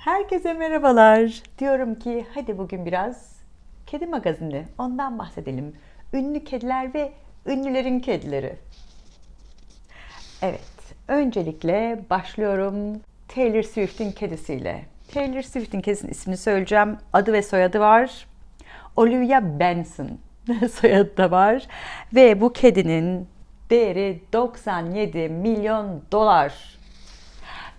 Herkese merhabalar. Diyorum ki hadi bugün biraz kedi magazini ondan bahsedelim. Ünlü kediler ve ünlülerin kedileri. Evet, öncelikle başlıyorum Taylor Swift'in kedisiyle. Taylor Swift'in kedisinin ismini söyleyeceğim. Adı ve soyadı var. Olivia Benson soyadı da var. Ve bu kedinin değeri 97 milyon dolar.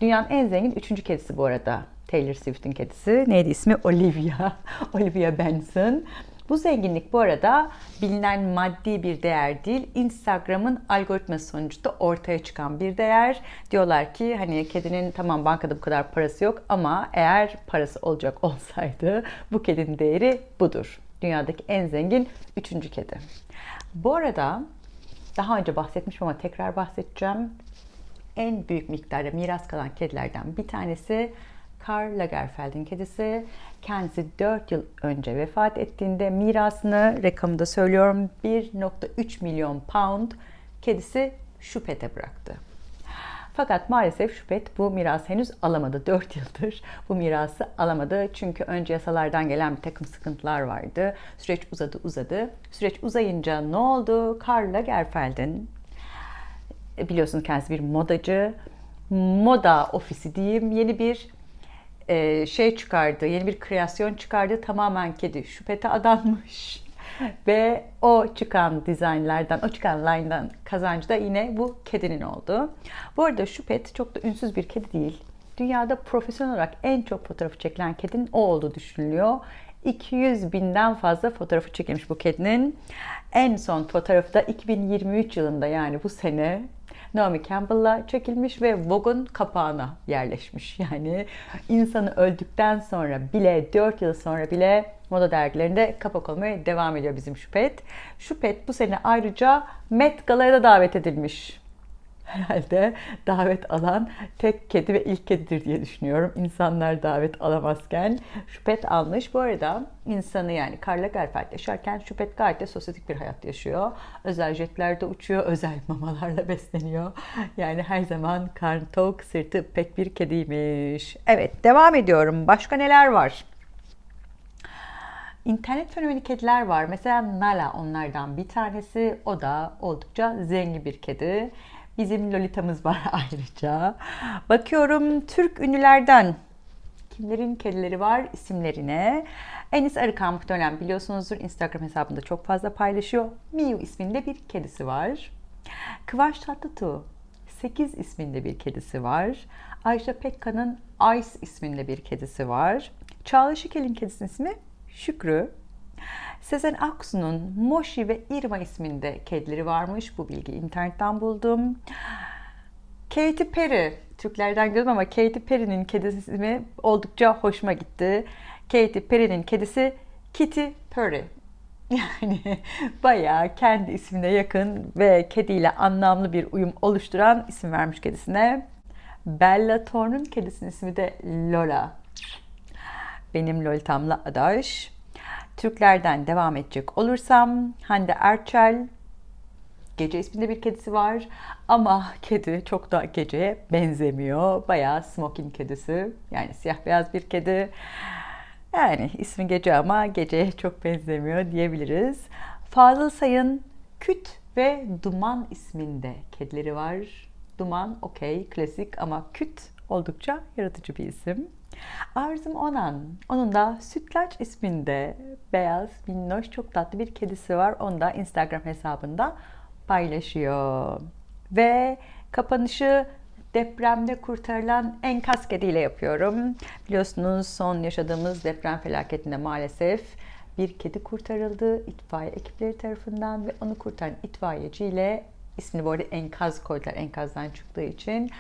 Dünyanın en zengin üçüncü kedisi bu arada. Taylor Swift'in kedisi. Neydi ismi? Olivia. Olivia Benson. Bu zenginlik bu arada bilinen maddi bir değer değil, Instagram'ın algoritması sonucunda ortaya çıkan bir değer. Diyorlar ki hani kedinin tamam bankada bu kadar parası yok ama eğer parası olacak olsaydı bu kedinin değeri budur. Dünyadaki en zengin üçüncü kedi. Bu arada daha önce bahsetmişim ama tekrar bahsedeceğim. En büyük miktarda miras kalan kedilerden bir tanesi Karl Lagerfeld'in kedisi. Kendisi 4 yıl önce vefat ettiğinde mirasını, rakamı da söylüyorum, 1.3 milyon pound kedisi Şupet'e bıraktı. Fakat maalesef Şupet bu mirası henüz alamadı. 4 yıldır bu mirası alamadı. Çünkü önce yasalardan gelen bir takım sıkıntılar vardı. Süreç uzadı uzadı. Süreç uzayınca ne oldu? Karl Lagerfeld'in biliyorsunuz kendisi bir modacı. Moda ofisi diyeyim yeni bir e, şey çıkardı, yeni bir kreasyon çıkardı. Tamamen kedi şüphete adanmış. Ve o çıkan dizaynlardan, o çıkan line'dan kazancı da yine bu kedinin oldu. Bu arada Şupet çok da ünsüz bir kedi değil. Dünyada profesyonel olarak en çok fotoğrafı çekilen kedinin o olduğu düşünülüyor. 200 binden fazla fotoğrafı çekilmiş bu kedinin. En son fotoğrafı da 2023 yılında yani bu sene Naomi Campbell'la çekilmiş ve Vogue'un kapağına yerleşmiş. Yani insanı öldükten sonra bile 4 yıl sonra bile moda dergilerinde kapak olmaya devam ediyor bizim Şupet. Şupet bu sene ayrıca Met Gala'ya da davet edilmiş herhalde davet alan tek kedi ve ilk kedidir diye düşünüyorum. İnsanlar davet alamazken Şupet almış. Bu arada insanı yani Karla Lagerfeld yaşarken Şupet gayet de sosyetik bir hayat yaşıyor. Özel jetlerde uçuyor, özel mamalarla besleniyor. Yani her zaman karn tok, sırtı pek bir kediymiş. Evet, devam ediyorum. Başka neler var? İnternet fenomeni kediler var. Mesela Nala onlardan bir tanesi. O da oldukça zengin bir kedi. Bizim Lolita'mız var ayrıca. Bakıyorum Türk ünlülerden kimlerin kedileri var isimlerine. Enis Arıkan muhtemelen biliyorsunuzdur. Instagram hesabında çok fazla paylaşıyor. Miu isminde bir kedisi var. Kıvanç Tatlıtuğ 8 isminde bir kedisi var. Ayşe Pekkan'ın Ice isminde bir kedisi var. Çağla Şikel'in kedisinin ismi Şükrü. Sezen Aksu'nun Moshi ve Irma isminde kedileri varmış. Bu bilgiyi internetten buldum. Katy Perry, Türklerden gidiyorum ama Katy Perry'nin kedisi oldukça hoşuma gitti. Katy Perry'nin kedisi Kitty Perry. Yani bayağı kendi ismine yakın ve kediyle anlamlı bir uyum oluşturan isim vermiş kedisine. Bella Thorne'un kedisinin ismi de Lola. Benim Lolita'mla adaş. Türklerden devam edecek olursam Hande Erçel Gece isminde bir kedisi var ama kedi çok da geceye benzemiyor. Bayağı smoking kedisi. Yani siyah beyaz bir kedi. Yani ismi gece ama geceye çok benzemiyor diyebiliriz. Fazıl Say'ın Küt ve Duman isminde kedileri var. Duman okey klasik ama Küt oldukça yaratıcı bir isim. Arzum Onan. Onun da Sütlaç isminde beyaz, minnoş, çok tatlı bir kedisi var. Onu da Instagram hesabında paylaşıyor. Ve kapanışı depremde kurtarılan enkaz kediyle yapıyorum. Biliyorsunuz son yaşadığımız deprem felaketinde maalesef bir kedi kurtarıldı itfaiye ekipleri tarafından ve onu kurtaran itfaiyeciyle ismini bu arada enkaz koydular enkazdan çıktığı için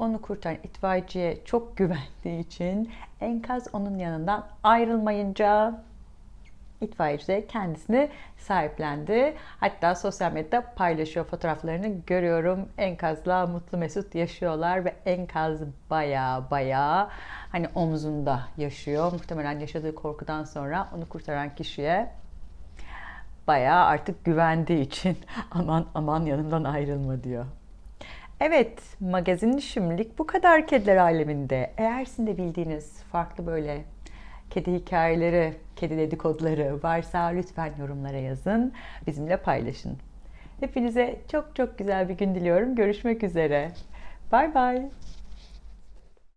onu kurtaran itfaiyeciye çok güvendiği için enkaz onun yanından ayrılmayınca itfaiyeci de kendisini sahiplendi. Hatta sosyal medyada paylaşıyor fotoğraflarını görüyorum. Enkazla mutlu mesut yaşıyorlar ve enkaz baya baya hani omzunda yaşıyor. Muhtemelen yaşadığı korkudan sonra onu kurtaran kişiye baya artık güvendiği için aman aman yanımdan ayrılma diyor. Evet, magazin şimdilik bu kadar kediler aleminde. Eğer sizin de bildiğiniz farklı böyle kedi hikayeleri, kedi dedikoduları varsa lütfen yorumlara yazın. Bizimle paylaşın. Hepinize çok çok güzel bir gün diliyorum. Görüşmek üzere. Bay bay.